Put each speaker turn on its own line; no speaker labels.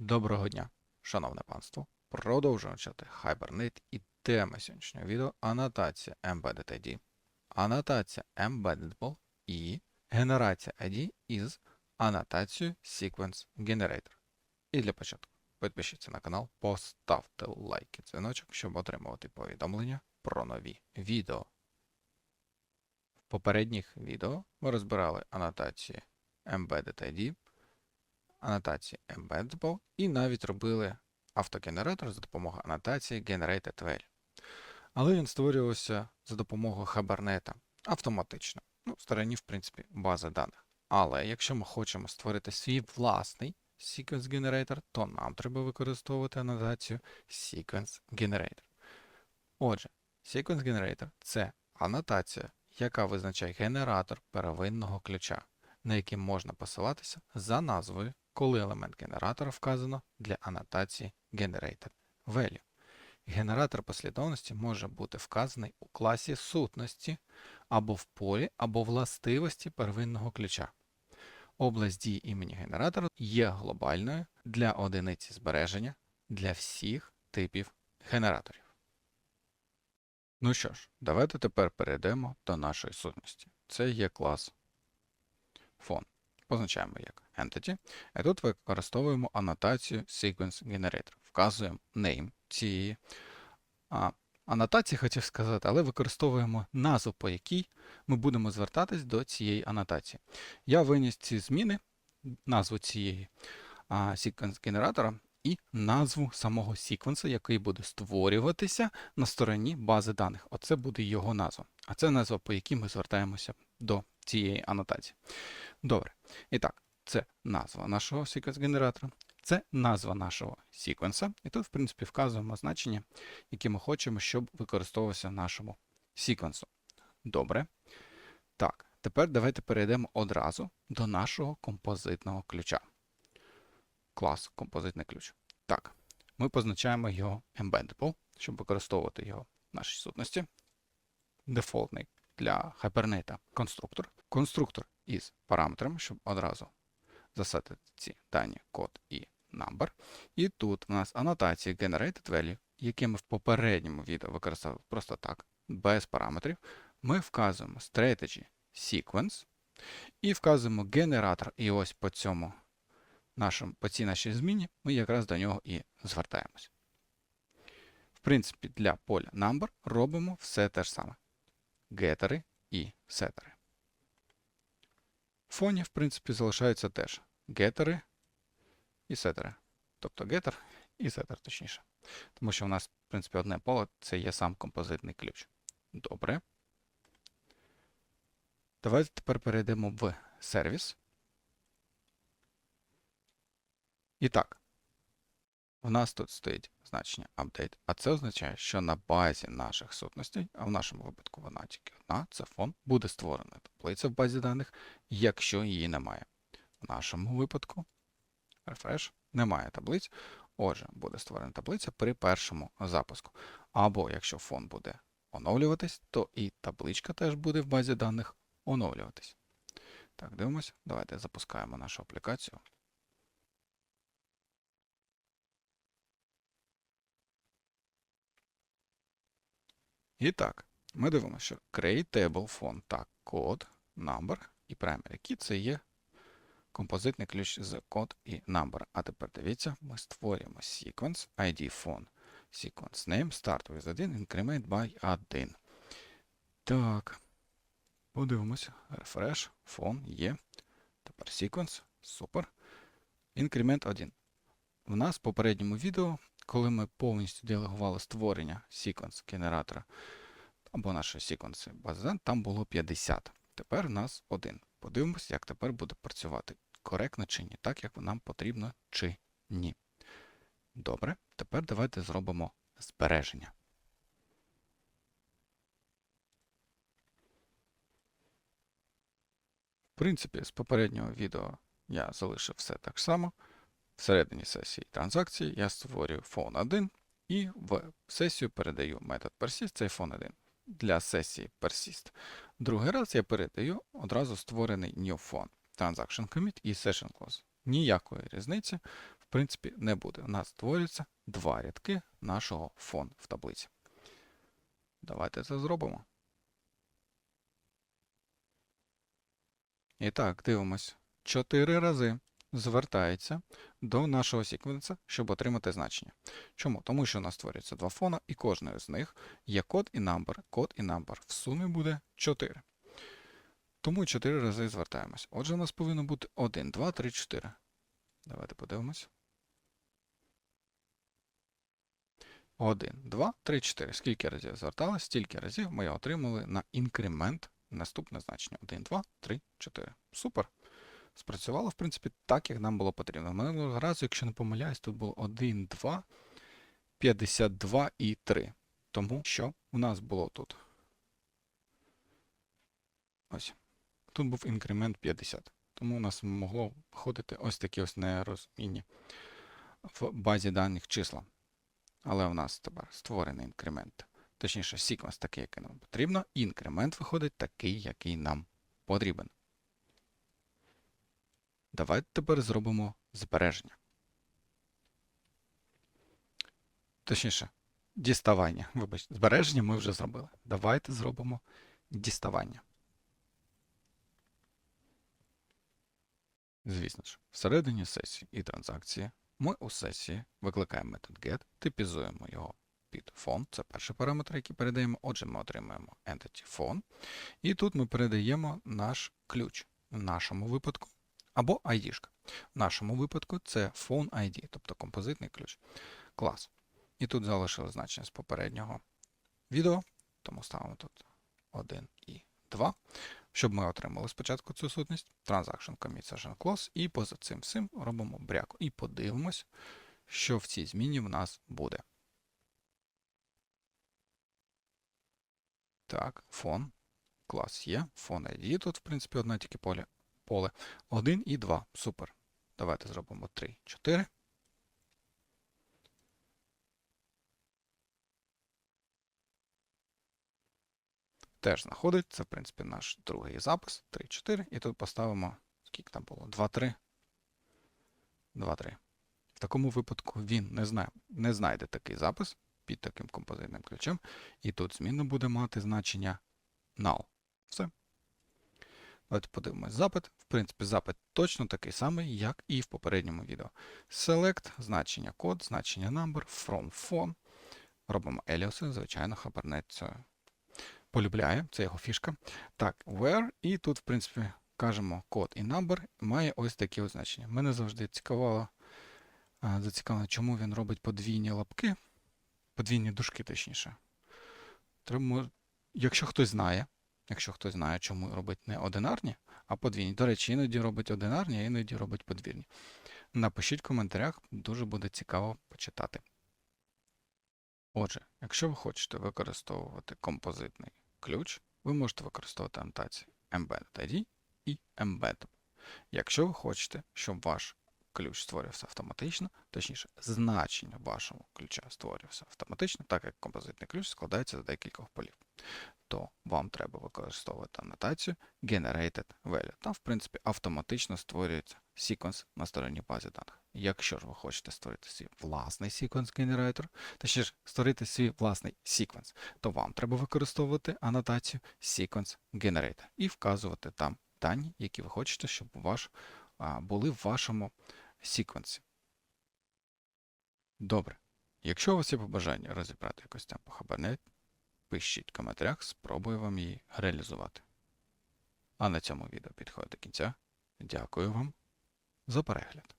Доброго дня, шановне панство. Продовжуємо вчити Hibernate і тема сьогоднішнього відео анотація Embedded ID, анотація Embeddable і генерація ID із анотацією Sequence Generator. І для початку підпишіться на канал, поставте лайк і дзвіночок, щоб отримувати повідомлення про нові відео. В попередніх відео ми розбирали анотації Embedded ID, анотації Embeddable і навіть робили автогенератор за допомогою анотації Generated Value. Але він створювався за допомогою Hibernate автоматично. Ну, в стороні, в принципі, бази даних. Але якщо ми хочемо створити свій власний Sequence Generator, то нам треба використовувати анотацію Sequence Generator. Отже, Sequence Generator це анотація, яка визначає генератор первинного ключа, на який можна посилатися за назвою, коли елемент генератора вказано для анотації Generated Value. Генератор послідовності може бути вказаний у класі сутності або в полі, або властивості первинного ключа. Область дії імені генератора є глобальною для одиниці збереження для всіх типів генераторів. Ну що ж, давайте тепер перейдемо до нашої сутності. Це є клас фон. Позначаємо як entity. І тут використовуємо анотацію Sequence Generator. Вказуємо name цієї а, анотації, хотів сказати, але використовуємо назву, по якій ми будемо звертатись до цієї анотації. Я виніс ці зміни, назву цієї а, Sequence генератора і назву самого секвенсу, який буде створюватися на стороні бази даних. Оце буде його назва. А це назва, по якій ми звертаємося до цієї анотації. Добре. І так, це назва нашого секвенс-генератора, це назва нашого секвенса. І тут, в принципі, вказуємо значення, які ми хочемо, щоб використовувалося в нашому секвенсу. Добре. Так, тепер давайте перейдемо одразу до нашого композитного ключа. Клас композитний ключ. Так, ми позначаємо його embeddable, щоб використовувати його в нашій сутності. Дефолтний для Hibernate конструктор. Конструктор із параметрами, щоб одразу засетити ці дані код і number. І тут у нас анотації generated value, які ми в попередньому відео використовували просто так, без параметрів. Ми вказуємо strategy sequence і вказуємо генератор. І ось по цьому нашому, по цій нашій зміні ми якраз до нього і звертаємось. В принципі, для поля number робимо все те ж саме. Гетери і сетери. Фоні, в принципі, залишаються теж гетери і сетери. Тобто гетер і сетер, точніше. Тому що у нас, в принципі, одне поле це є сам композитний ключ. Добре. Давайте тепер перейдемо в сервіс. І так, у нас тут стоїть значення update, а це означає, що на базі наших сутностей, а в нашому випадку вона тільки одна, це фон, буде створена таблиця в базі даних, якщо її немає. В нашому випадку refresh, немає таблиць. Отже, буде створена таблиця при першому запуску. Або якщо фон буде оновлюватись, то і табличка теж буде в базі даних оновлюватись. Так, дивимося. Давайте запускаємо нашу аплікацію. І так, ми дивимося, що create table font, так, код, number і primary key це є композитний ключ з код і number. А тепер дивіться, ми створюємо sequence ID phone. Sequence name start with 1, increment by 1. Так. Подивимося. Refresh, phone є. Тепер sequence. Супер. Інкремент 1. В нас в попередньому відео, коли ми повністю делегували створення секвенс генератора або нашої секвенси бази там було 50. Тепер в нас 1. Подивимося, як тепер буде працювати. Коректно чи ні, так як нам потрібно чи ні. Добре, тепер давайте зробимо збереження. В принципі, з попереднього відео я залишив все так само. Всередині сесії транзакції я створюю phone 1 і в сесію передаю метод persist, цей phone 1 для сесії persist. Другий раз я передаю одразу створений new phone, transaction commit і session close. Ніякої різниці. В принципі, не буде. У нас створюється два рядки нашого фон в таблиці. Давайте це зробимо. І так, дивимось. Чотири рази звертається до нашого секвенса, щоб отримати значення. Чому? Тому що у нас створюється два фона, і кожен з них є код і number. Код і number. В сумі буде 4. Тому 4 рази звертаємось. Отже, у нас повинно бути 1, 2, 3, 4. Давайте подивимось. 1, 2, 3, 4. Скільки разів зверталось, стільки разів ми отримали на інкремент наступне значення. 1, 2, 3, 4. Супер. Спрацювало, в принципі, так, як нам було потрібно. Минулого разу, якщо не помиляюсь, тут було 1, 2, 52 і 3. Тому що у нас було тут. Ось. Тут був інкремент 50. Тому у нас могло входити ось такі ось нерозмінні в базі даних числа. Але у нас тепер створений інкремент. Точніше, секвенс такий, який нам потрібно, інкремент виходить такий, який нам потрібен. Давайте тепер зробимо збереження. Точніше, діставання. Вибачте, збереження ми вже зробили. Давайте зробимо діставання. Звісно ж, всередині сесії і транзакції ми у сесії викликаємо метод get, типізуємо його під фон. Це перший параметр, який передаємо. Отже, ми отримаємо entity phone. І тут ми передаємо наш ключ в нашому випадку або ID. -шка. В нашому випадку це phone ID, тобто композитний ключ. Клас. І тут залишили значення з попереднього відео, тому ставимо тут 1 і 2, щоб ми отримали спочатку цю сутність, transaction commit session close, і поза цим всім робимо бряку. І подивимось, що в цій зміні в нас буде. Так, фон. Клас є. Фон ID. Тут, в принципі, одне тільки поле. поле. 1 і 2. Супер. Давайте зробимо 3, 4. Теж знаходить. Це, в принципі, наш другий запис. 3, 4. І тут поставимо, скільки там було? 2, 3. 2, 3. В такому випадку він не, знає, не знайде такий запис під таким композитним ключем. І тут змінно буде мати значення null. Все. Давайте подивимось запит. В принципі, запит точно такий самий, як і в попередньому відео. Select, значення код, значення number, from phone. Робимо еліуси, звичайно, це полюбляє, це його фішка. Так, where, і тут, в принципі, кажемо код і number, має ось такі означення. Мене завжди цікавило, зацікавило, чому він робить подвійні лапки, подвійні дужки, точніше. Треба, якщо хтось знає, якщо хтось знає, чому робить не одинарні, а подвійні. До речі, іноді робить одинарні, а іноді робить подвірні. Напишіть в коментарях, дуже буде цікаво почитати. Отже, якщо ви хочете використовувати композитний ключ, ви можете використовувати анотації Embedded ID і Embeddable. Якщо ви хочете, щоб ваш ключ створювався автоматично, точніше, значення вашого ключа створювався автоматично, так як композитний ключ складається з декількох полів, то вам треба використовувати анотацію Generated Value. Там, в принципі, автоматично створюється секвенс на стороні бази даних. Якщо ж ви хочете створити свій власний секвенс-генератор, точніше створити свій власний секвенс, то вам треба використовувати анотацію Sequence Generator і вказувати там дані, які ви хочете, щоб ваш, були в вашому секвенсі. Добре. Якщо у вас є побажання розібрати якось там по Hibernate, пишіть в коментарях, спробую вам її реалізувати. А на цьому відео підходить до кінця. Дякую вам за перегляд.